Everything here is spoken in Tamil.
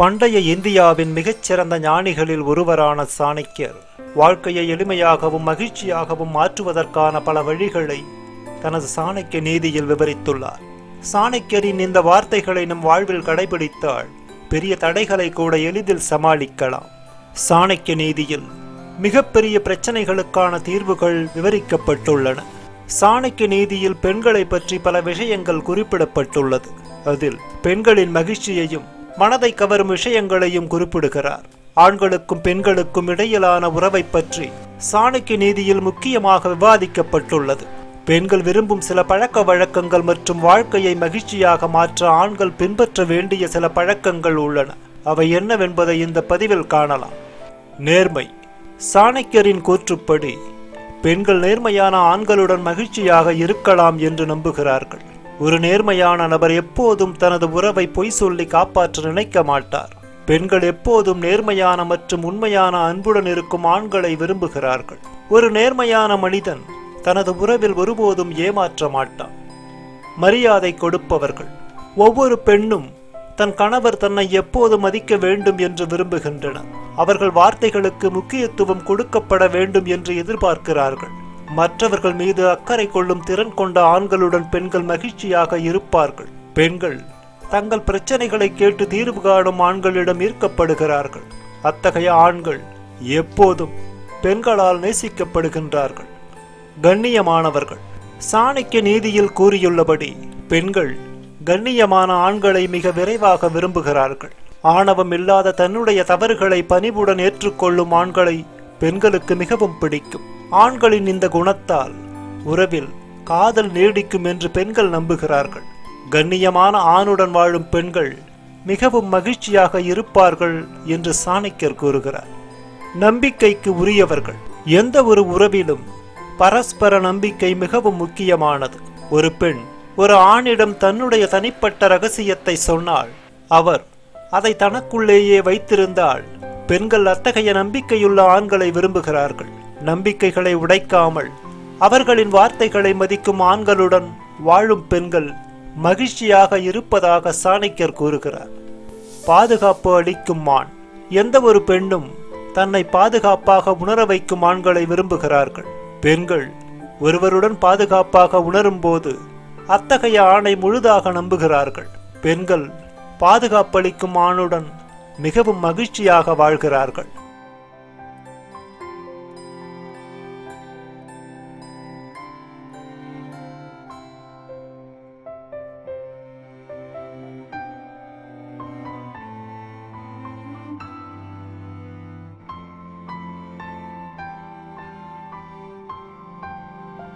பண்டைய இந்தியாவின் மிகச்சிறந்த ஞானிகளில் ஒருவரான சாணக்கியர். வாழ்க்கையை எளிமையாகவும் மகிழ்ச்சியாகவும் மாற்றுவதற்கான பல வழிகளை தனது சாணக்கிய நீதியில் விவரித்துள்ளார். சாணக்கியரின் இந்த வார்த்தைகளை நம் வாழ்வில் கடைபிடித்தால் பெரிய தடைகளை கூட எளிதில் சமாளிக்கலாம். சாணக்கிய நீதியில் மிகப்பெரிய பிரச்சனைகளுக்கான தீர்வுகள் விவரிக்கப்பட்டுள்ளன. சாணக்கிய நீதியில் பெண்களை பற்றி பல விஷயங்கள் குறிப்பிடப்பட்டுள்ளது. அதில் பெண்களின் மகிழ்ச்சியையும் மனதை கவரும் விஷயங்களையும் குறிப்பிடுகிறார். ஆண்களுக்கும் பெண்களுக்கும் இடையிலான உறவை பற்றி சாணக்கிய நீதியில் முக்கியமாக விவாதிக்கப்பட்டுள்ளது. பெண்கள் விரும்பும் சில பழக்க வழக்கங்கள் மற்றும் வாழ்க்கையை மகிழ்ச்சியாக மாற்ற ஆண்கள் பின்பற்ற வேண்டிய சில பழக்கங்கள் உள்ளன. அவை என்னவென்பதை இந்த பதிவில் காணலாம். நேர்மை. சாணக்கியரின் கூற்றுப்படி பெண்கள் நேர்மையான ஆண்களுடன் மகிழ்ச்சியாக இருக்கலாம் என்று நம்புகிறார்கள். ஒரு நேர்மையான நபர் எப்போதும் தனது உறவை பொய் சொல்லி காப்பாற்ற நினைக்க மாட்டார். பெண்கள் எப்போதும் நேர்மையான மற்றும் உண்மையான அன்புடன் இருக்கும் ஆண்களை விரும்புகிறார்கள். ஒரு நேர்மையான மனிதன் தனது உறவில் ஒருபோதும் ஏமாற்ற மாட்டான். மரியாதை கொடுப்பவர்கள். ஒவ்வொரு பெண்ணும் தன் கணவர் தன்னை எப்போது மதிக்க வேண்டும் என்று விரும்புகின்றனர். அவர்கள் வார்த்தைகளுக்கு முக்கியத்துவம் கொடுக்கப்பட வேண்டும் என்று எதிர்பார்க்கிறார்கள். மற்றவர்கள் மீது அக்கறை கொள்ளும் திறன் கொண்ட ஆண்களுடன் பெண்கள் மகிழ்ச்சியாக இருப்பார்கள். பெண்கள் தங்கள் பிரச்சனைகளை கேட்டு தீர்வு காணும் ஆண்களிடம் ஈர்க்கப்படுகிறார்கள். அத்தகைய ஆண்கள் எப்போதும் பெண்களால் நேசிக்கப்படுகின்றார்கள். கண்ணியமானவர்கள். சாணிக்க நீதியில் கூறியுள்ளபடி பெண்கள் கண்ணியமான ஆண்களை மிக விரைவாக விரும்புகிறார்கள். ஆணவம் இல்லாத தன்னுடைய தவறுகளை பணிவுடன் ஏற்றுக்கொள்ளும் ஆண்களை பெண்களுக்கு மிகவும் பிடிக்கும். ஆண்களின் இந்த குணத்தால் உறவில் காதல் நீடிக்கும் என்று பெண்கள் நம்புகிறார்கள். கண்ணியமான ஆணுடன் வாழும் பெண்கள் மிகவும் மகிழ்ச்சியாக இருப்பார்கள் என்று சாணக்கியர் கூறுகிறார். நம்பிக்கைக்கு உரியவர்கள். எந்த ஒரு உறவிலும் பரஸ்பர நம்பிக்கை மிகவும் முக்கியமானது. ஒரு பெண் ஒரு ஆணிடம் தன்னுடைய தனிப்பட்ட ரகசியத்தை சொன்னால் அவர் அதை தனக்குள்ளேயே வைத்திருந்தால் பெண்கள் அத்தகைய நம்பிக்கையுள்ள ஆண்களை விரும்புகிறார்கள். நம்பிக்கைகளை உடைக்காமல் அவர்களின் வார்த்தைகளை மதிக்கும் ஆண்களுடன் வாழும் பெண்கள் மகிழ்ச்சியாக இருப்பதாக சாணக்கியர் கூறுகிறார். பாதுகாப்பு அளிக்கும் ஆண். எந்த ஒரு பெண்ணும் தன்னை பாதுகாப்பாக உணர வைக்கும் ஆண்களை விரும்புகிறார்கள். பெண்கள் ஒருவருடன் பாதுகாப்பாக உணரும்போது அத்தகைய ஆணை முழுதாக நம்புகிறார்கள். பெண்கள் பாதுகாப்பளிக்கும் ஆணுடன் மிகவும் மகிழ்ச்சியாக வாழ்கிறார்கள்.